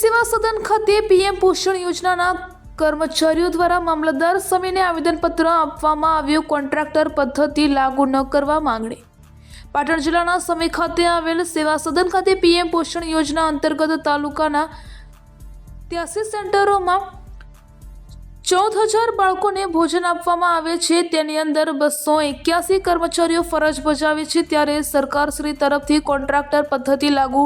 સેવા સદન ખાતે પીએમ પોષણ યોજનાના કર્મચારીઓ દ્વારા મામલતદાર સમીને આવેદનપત્ર આપવામાં આવ્યું. કોન્ટ્રાક્ટર પદ્ધતિ લાગુ ન કરવા માંગણી. પાટણ જિલ્લાના સમી ખાતે આવેલ સેવા સદન ખાતે પીએમ પોષણ યોજના અંતર્ગત તાલુકાના ત્યાસી સેન્ટરોમાં ચૌદ હજાર બાળકોને ભોજન આપવામાં આવે છે. તેની અંદર બસો એક્યાસી કર્મચારીઓ ફરજ બજાવે છે. ત્યારે સરકારશ્રી તરફથી કોન્ટ્રાક્ટર પદ્ધતિ લાગુ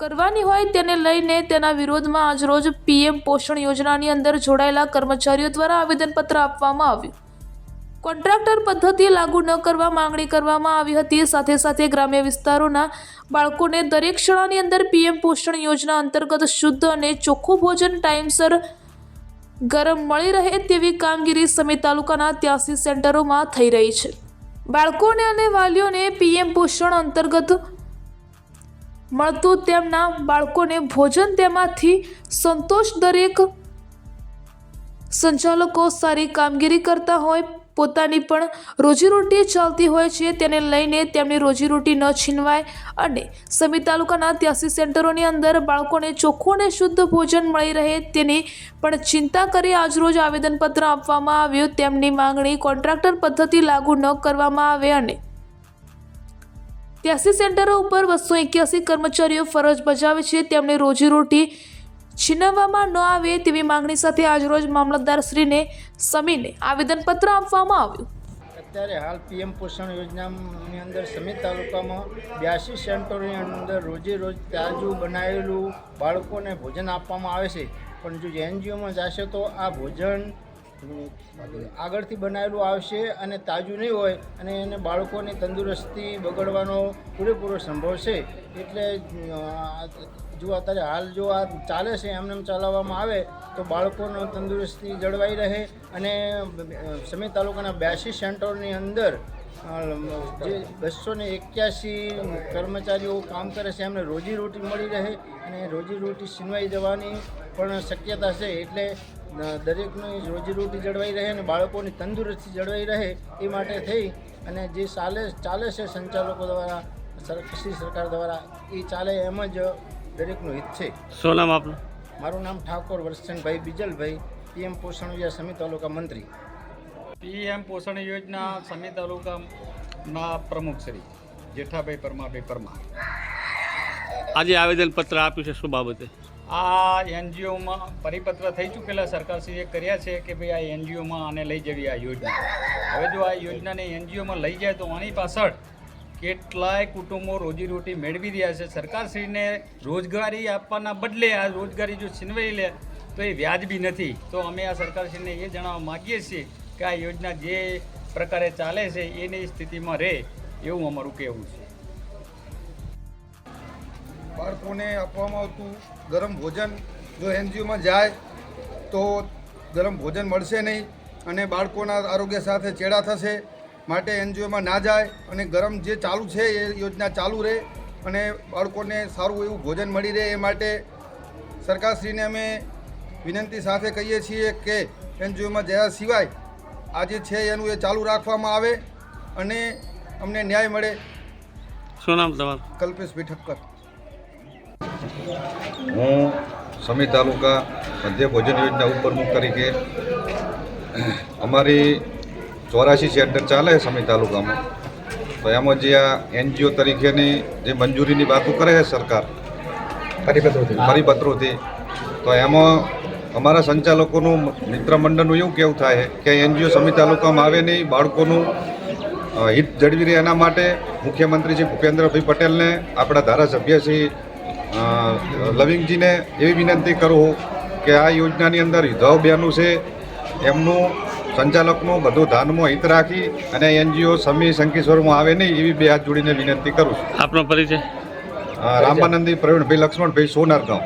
કરવાની હોય તેને લઈને તેના વિરોધમાં આજરોજ પીએમ પોષણ યોજનાની અંદર જોડાયેલા કર્મચારીઓ દ્વારા આવેદનપત્ર આપવામાં આવ્યું. કોન્ટ્રાક્ટર પદ્ધતિ લાગુ ન કરવા માંગણી કરવામાં આવી હતી. સાથે સાથે ગ્રામ્ય વિસ્તારોના બાળકોને દરેક શાળાની અંદર પીએમ પોષણ યોજના અંતર્ગત શુદ્ધ અને ચોખ્ખું ભોજન ટાઈમસર ગરમ મળી રહે તેવી કામગીરી સમી તાલુકાના ત્યાસી સેન્ટરોમાં થઈ રહી છે. બાળકોને અને વાલીઓને પીએમ પોષણ અંતર્ગત મળતું તેમના બાળકોને ભોજન તેમાંથી સંતોષ દરેક સંચાલકો સારી કામગીરી કરતા હોય, પોતાની પણ રોજીરોટી ચાલતી હોય છે, તેને લઈને તેમની રોજીરોટી ન છીનવાય અને સમી તાલુકાના ત્યાસી સેન્ટરોની અંદર બાળકોને ચોખ્ખું અને શુદ્ધ ભોજન મળી રહે તેની પણ ચિંતા કરી આજરોજ આવેદનપત્ર આપવામાં આવ્યું. તેમની માંગણી કોન્ટ્રાક્ટર પદ્ધતિ લાગુ ન કરવામાં આવે અને ત્યાસી સેન્ટરો ઉપર બસો એક્યાસી કર્મચારીઓ ફરજ બજાવે છે. તેમને રોજીરોટી છીનવવામાં ન આવે તેવી માંગણી સાથે આજરોજ મામલતદારશ્રીને સમીને આવેદનપત્ર આપવામાં આવ્યું. અત્યારે હાલ પીએમ પોષણ યોજનાની અંદર સમિત તાલુકામાં બ્યાસી સેન્ટરોની અંદર રોજે રોજ તાજું બનાવેલું બાળકોને ભોજન આપવામાં આવે છે. પણ જો એનજીઓમાં જશે તો આ ભોજન આગળથી બનાવેલું આવશે અને તાજું નહીં હોય અને એને બાળકોની તંદુરસ્તી બગડવાનો પૂરેપૂરો સંભવ છે. એટલે જો અત્યારે હાલ જો આ ચાલે છે, એમને એમ ચલાવવામાં આવે, તો બાળકોનો તંદુરસ્તી જળવાઈ રહે અને સમી તાલુકાના બ્યાસી સેન્ટરોની અંદર જે બસો ને એક્યાસી કર્મચારીઓ કામ કરે છે, એમને રોજીરોટી મળી રહે અને રોજીરોટી છીનવાઈ જવાની પણ શક્યતા છે. એટલે દરેકની રોજીરોટી જળવાઈ રહે અને બાળકોની તંદુરસ્તી જળવાઈ રહે એ માટે થઈ અને જે ચાલે ચાલે છે સંચાલકો દ્વારા શ્રી સરકાર દ્વારા એ ચાલે એમ જ દરેકનું હિત છે. શું નામ આપનું? મારું નામ ઠાકોર વર્ષનભાઈ બીજલભાઈ પીએમ પોષણ યોજના સમિત તાલુકા મંત્રી. પીએમ પોષણ યોજના સમી તાલુકાના પ્રમુખ શ્રી જેઠાભાઈ પરમાભાઈ પરમાર. આજે આવેદનપત્ર આપ્યું છે શું બાબતે? આ એનજીઓમાં પરિપત્ર થઈ ચૂકેલા સરકારશ્રીએ કર્યા છે કે ભાઈ આ એનજીઓમાં આને લઈ જવી આ યોજના. હવે જો આ યોજનાને એનજીઓમાં લઈ જાય તો આની પાછળ કેટલાય કુટુંબો રોજીરોટી મેળવી રહ્યા છે. સરકારશ્રીને રોજગારી આપવાના બદલે આ રોજગારી જો છીનવાઈ લે તો એ વ્યાજબી નથી. તો અમે આ સરકારશ્રીને એ જણાવવા માગીએ છીએ કે આ યોજના જે પ્રકારે ચાલે છે એની સ્થિતિમાં રહે એવું અમારું કહેવું છે. બાળકોને આપવામાં આવતું ગરમ ભોજન જો એનજીઓમાં જાય તો ગરમ ભોજન મળશે નહીં અને બાળકોના આરોગ્ય સાથે ચેડા થશે માટે એનજીઓમાં ના જાય અને ગરમ જે ચાલુ છે એ યોજના ચાલુ રહે અને બાળકોને સારું એવું ભોજન મળી રહે એ માટે સરકારશ્રીને અમે વિનંતી સાથે કહીએ છીએ કે એનજીઓમાં જયા સિવાય આજે છે એનું એ ચાલુ રાખવામાં આવે અને અમને ન્યાય મળે. શું નામ તમારું? કલ્પેશ ઠક્કર હું સમી તાલુકા મધ્ય ભોજન યોજના ઉપપ્રમુખ તરીકે અમારી ચોરાશી સેન્ટર ચાલે છે સમી તાલુકામાં. તો એમાં જે આ એનજીઓ તરીકેની જે મંજૂરીની વાતો કરે છે સરકાર પરિપત્રોથી. તો એમાં અમારા સંચાલકોનું મિત્ર મંડળનું એવું કેવું થાય છે કે એનજીઓ સમી તાલુકામાં આવે નહીં બાળકોનું હિત જળવી રહે એના માટે મુખ્યમંત્રી શ્રી ભૂપેન્દ્રભાઈ પટેલને આપણા ધારાસભ્ય શ્રી લવિંગજીને એવી વિનંતી કરું કે આ યોજનાની અંદર વિધવાઓ બહેનું છે એમનું સંચાલકનું બધું ધાનમાં હિત રાખી અને એનજીઓ સમી શંકેશ્વરમાં આવે નહીં એવી બે હાથ જોડીને વિનંતી કરું છું. આપનો પરિચય? રામાનંદી પ્રવીણભાઈ લક્ષ્મણભાઈ સોનારગાંવ.